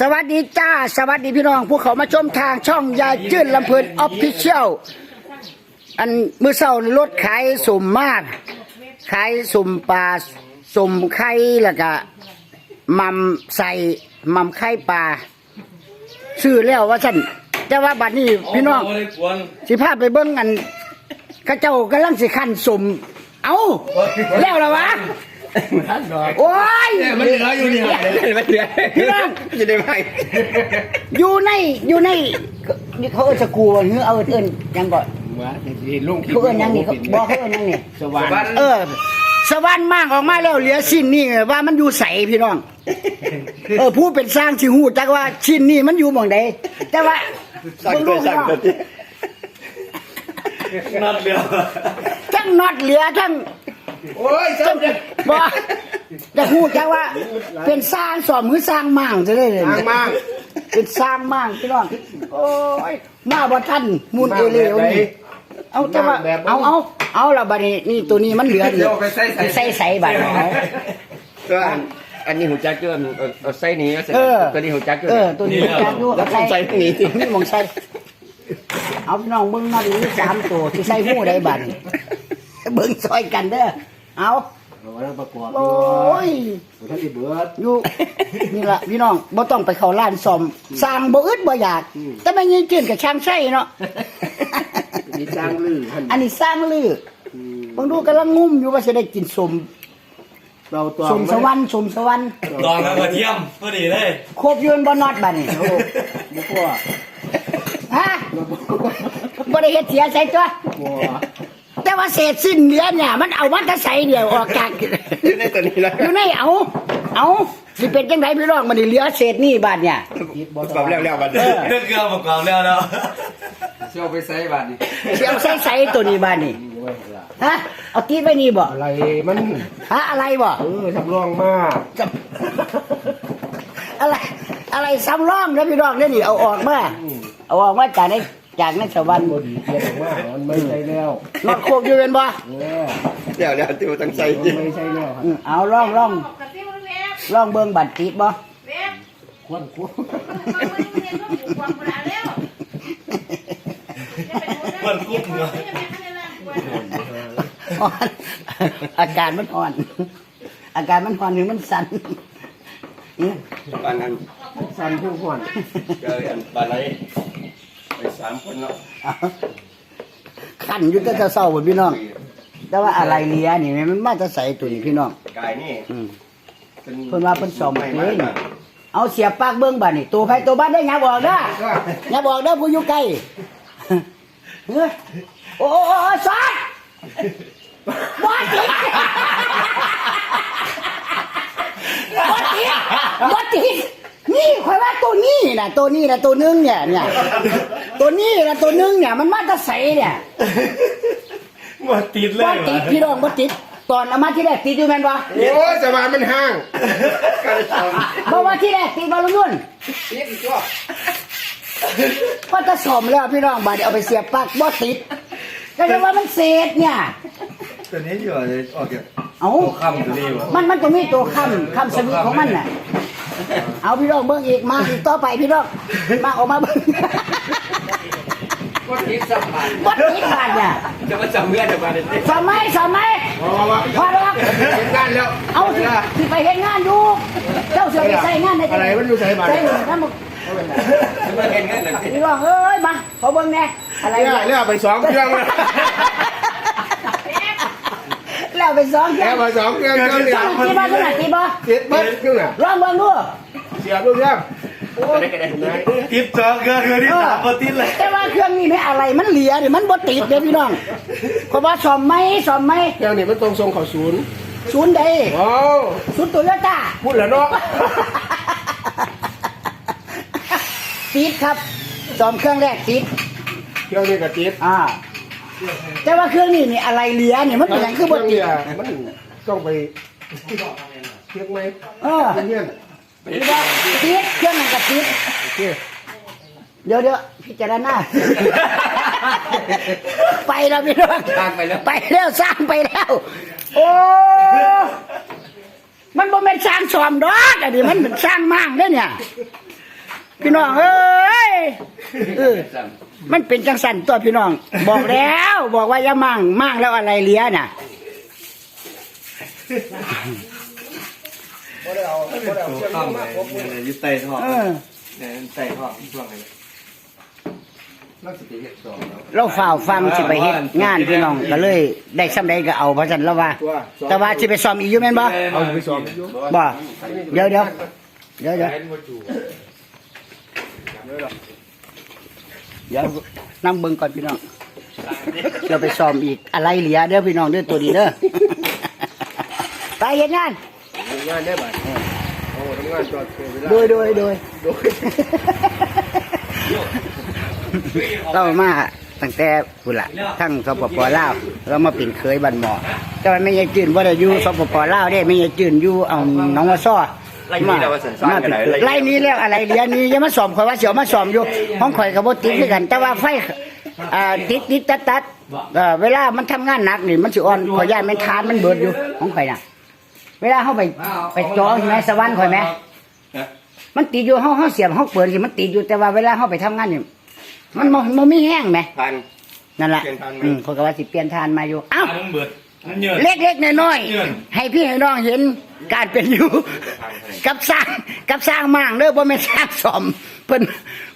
สวัสดีจ้า สวัสดีพี่น้องผู้เขามาชมทางช่องยายจื้นลำเพลินออฟฟิเชียลอันมือเศร้ารถขายสุ่มมากขายสุ่มปลาสุ่มไข่แล้วก็มัมใส่มัมไข่ปลาซื้อแล้วว่าฉันแต่ว่าบัดนี้พี่น้องสิพาไปเบิ้งอันข้าเจ้ากำลังสิขันสุ่มเอาแล้ว เหรอวะโอ้ยมันเหลืออยู่นี่มันเหลือพี่น้องจะได้ไหมอยู่ในอยู่ในนี่เขาเอิ้นสกูลหรือเอาเอิ้นหยังก่อนมาเห็นลุงเขาเอิ้นหยังนี่เขาบอกเขาเอิ้นหยังนี่สวรรค์เออสวรรค์มากออกมาแล้วเหลือชิ้นนี่ว่ามันอยู่ใสพี่น้องเออผู้เป็นสร้างสิฮู้จักว่าชิ้นนี่มันอยู่หม่องใดแต่ว่าสั่งเบิ่งตัวดูพี่สั่งน้องตัวนัดเดียวทั้งน็อตเหลือทั้ง โอ้ยสั่งเดียวบ่จะฮู้จักว่า เป็นสร้างสอมหรือสร้างมั่งจะได้เลยทางมั่งเป็นสร้างมั่งพี่น้องโอ้ยมาบ่ทันมูลเอเลวนี่เอาแต่ว่าแบบบ่เอาเอาเอาละบัดนี้นี่ตัวนี้มันเหลืออยู่เดี๋ยวไปใส่ใส่ใส่ใส่บัดเอาก็อันอันนี้หูจักเกินเอาเอาใส่นี้ก็ใส่เออตัวนี้หูจักเกินเออตัวนี้จักอยู่แล้วผมใส่นี้สินี่มองใส่เอาพี่น้องเบิ่งมาดูสามตัวที่ใส่หูได้บัดนี้เบิ่งซอยกันเด้อ เอาเอาไว้ประกอบโอ้ยผมท่านอีเบิร์ด อยู่ นี่ล่ะพี่น้องบ่ต้องไปเข้าร้านซ่อมสร้างบ่อึดบ่อยากแต่ไม่ยิงจื่นกับช่างใส่เนาะ มีจ้างลือท่านอันนี้สร้างลืออบางดูกำลังงุ่มอยู่ว่าจะได้กินสมเราตัวสมสวรรค์สมสวรรค์ลองแล้วกระเทียมพอดีเลยครบยืนบ่นอดบัดนี้บุกว่าฮะบ่ได้เฮ็ดเสียใส่ตัว บัว แต่ว่าเศษสิ้นเหลือเนี่ยมันเอามันจะใส่เดียวออกจากอยู่ในตัวนี้แล้วอยู่ในเอา เอาสิเป็นจังไดพี่น้องมันนี่เหลือเศษนี่บาดเนี่ยคิดบอปรับแล้วแล้วบัดนี้เออเรื่องเกลือประกอบแล้วแล้วเชี่ยวไปใส่บัตรดิสิเอาใส่ใส่ตัวนี้บาดนี่นี่ไว้ละฮะเอาตีไว้นี่บ่อะไรมันฮะอะไรบ่เออทำรองมากจะอะไรอะไรซ้ำร่องนะพี่น้องเนี่ยนี่เอาออกมาเอาออกมาจากใน จากในสวรรค์บดีเพียงมากมันไม่ใช่แล้วนอดโคกอยู่เป็นบ่เออแล้วแล้วที่ตั้งใจมันจริงไม่ใช่แล้วครับอืมเอาล่องล่องกระติ้วเล็บล่องเบิ่งบัตรติดบ่เล็บควันควันมันมันเรียนต้องอยู่ความโบราณแล้วเปิดกุ้งเหรออ่อนอาการมันอ่อน อาการมันอ่อนหรือมันสั่นอืมปานนั้นสั่นผู้ควันเจออันปลาไหลไป สามคนเนาะเอาขันอยู่แต่เศร้าๆหมดพี่น้อง แต่ว่าอะไรเลียนี่มันมาจะใส่ตัวนี้พี่น้องกายนี่อืมเป็นเพิ่นว่าเพิ่นซ่อมไม่เอไม่งเอาเสียบปากเบิ่งบัดนี่ตัวไผตัวบ้านได้ออย่าบอกเด้ออย่าบอกเด้อผู้อยู่ไกลเฮ้ยโอ้โอ้โอ้ซอดบ่ติดบ่ติดบ่ติดนี่ข่อยว่าตัวนี้น่ะตัวนี้น่ะตัวหนึงเนี่ยเนี่ย ตัวนี้น่ะตัวหนึงเนี่ยมันมาจะใส่เนี่ยหมดติดเลบ่ยติดพี่น้องบ่ติดตอนเอามาที่แรกติดอยู่แม่นบ่โอ้ยสบายมันห้างบ่ว่าที่แรกติดบ่ลุงนุ่นติดอีกตัวก็จะสมแล้วพี่น้องบาดนี้เอาไปเสียบปลักบ่ติดก็เลยว่ามันเศษเนี่ย ตัวนี้อยู่เลยออกจากเอาตัวคำตัวนี้วะมันมันจะมีตัวคำคำสวิตของมันน่ะ เอาพี่น้องเบิ่งอีกมาอีกต่อไปพี่น้องมาออกมาเบิ่ง ก็ติดสัมผัสบ่ติดบาดเนี่ยจะมาจับเมื่อจะมาเลยสมัยสมัยมามามาพอแล้วเห็นกันแล้ว เอาสิสิไปเฮ็ดงานอยู่เจ้าเสือไปใส่งานในอะไรมันอยู่ใส่บัตรใส่หมดทั้งหมดจะมาเห็นกันหนึ่งพี่น้องเอ้ยมาขอเบิ่งแน่อะไรเรียเนี่ยกเรียกไปสองเครื่องเลยแล้วไปสองเคแกรื่องมาสองเครื่องเครื่องเดียวตีบ่ขนาดตีบ่ติดเบิดเครื่องน่ะลองเบิ่งดูเสียบดูเรื่อง ติดสองเกินเกินที่สามพอติดเลยแต่ว่าเครื่องนี้ไม่อะไรมันเหลียเนี่ยมันบ่ติดเด้อพี่น้องเพราะว่าซ่อมไหมซ่อมไหมเครื่องนี้มันตรงทรงเข่าศูนย์ศูนย์ใดโอ้ศูนย์โตโยต้าพูดแล้วเนาะติดครับซ่อมเครื่องแรกติดเครื่องนี้ก็ติดอ่าแต่ว่าเครื่องนี้นี่อะไรเหลียเนี่ยมันเป็นหยังคือบ่ติดมันต้องไปเช็คไหมเออ เงี้ยติดบ่ติดเครื่องนั้นก็ติดโอเคเดี๋ยวเดี๋ยวพิจารณา ไปแล้วพี่น้องทางไปแล้ว ไปแล้วสร้างไปแล้ว โอ้มันบ่แม่นสร้างสอมดอกอันนี้มันเป็นสร้างมั่งเด้อเนี่ย พี่น้องเอ้ยเออมันเป็นจังสันตัวพี่น้อง บอกแล้ว บอกว่าอย่ามั่งมั่งแล้วอะไรเหลี้ยน่ะ บ่ได้เอาบ่ได้เอาเชือกข้ามมาไปครบมือเนี่ยยึดไตท่อเออเนี่ยไตท่อช่วงไหนนักสติเห็ดสองแล้ว เราฝ่าวฟังสิไปเฮ็ดงานพี่น้องก็เลยได้ซ้ำใดก็เอาเพราะฉะนั้นแล้วว่าตัวสองแต่ว่าสิไปซ้อมอีกอยู่แม่นบ่เอาไปสองอยู่บ่เดี๋ยวเดี๋ยวเดี๋ยวเดี๋ยวเดี๋ยวนั่งเบิ่งก่อนพี่น้องเราไปซ้อมอีกอะไรเหลือเด้อพี่น้องเด้อตัวดีเด้อ ไปเฮ็ดงาน ทำงานได้บ่โอ้ทำงานจอดเสียเวลาโดยโดยโดยโดยเรามาตั้งแต่พุ่นละทั้งสปปลาวเรามาเป็นเคยบันหมอแต่ว่าไม่ยายจืนว่าได้อยู่สปปลาวเด้ไม่ยายจืนอยู่เอาน้องมาซ้อไล่นี้แล้วว่าสันสานกันไหนไล่นี้แล้วอะไรเรียนนี้ยังมาสอมข่อยว่าเสียวมาสอมอยู่ห้องข่อยกับบ่ติดด้วยกัน แต่ว่าไฟอ่าติดติดตัดตัดเอ่อเวลามันทำงานหนักนี่มันสิอ่อนข่อยย่านมันทานมันเบิดอยู่ของข่อยน่ะ เวลาเฮาไปไปจอใช่ไหมสวรรค์ข่อยไหมมันติดอยู่ห้องห้องเสียบห้องเปิดสิมันติดอยู่แต่ว่าเวลาห้องไปทำงานนี่มันมันมันไม่แห้งไหมพันนั่นแหละเปลี่ยนทานไหมอืมคนก็ว่าสิเปลี่ยนทานมาอยู่เอ้ามันเบิดมันเยอะเล็กๆน้อยเยื่อนๆให้พี่ให้น้องเห็นการเป็นอยู่ กับสร้างกับสร้างมั่งเด้อบ่แม่นสร้างสอม เพิ่น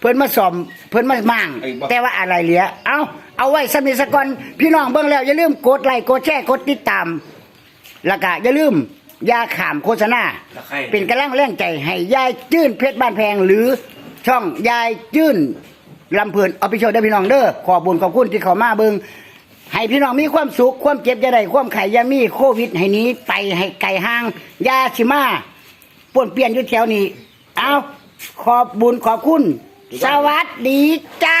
เพิ่นมาสอม เพิ่นมามั่งแต่ว่าอะไรเหลือเอาเอาไว้สมิสก่อนพี่น้องเบิ่งแล้วอย่าลืมกดไลค์กดแชร์กดติดตามแล้วก็อย่าลืมอ ย่าขามโฆษณา ตะไคร้ เป็นกำลังแรงใจให้ยายจื้นเพชรบ้านแพง หรือช่องยายจื้นลำเพลินเอาไปโชว์ได้อพี่น้องเด้อขอบุญขอบคุณที่เขามาเบิงให้พี่น้องมีความสุข ความเจ็บจะได้ความไข่อยามีโควิด ให้หนี้ไปให้ไก่ห้าง ยาชิมาป่วนเปลี่ยนอยู่แถวนี้ เอาขอบบุญขอบคุณ สวัสดีจ้า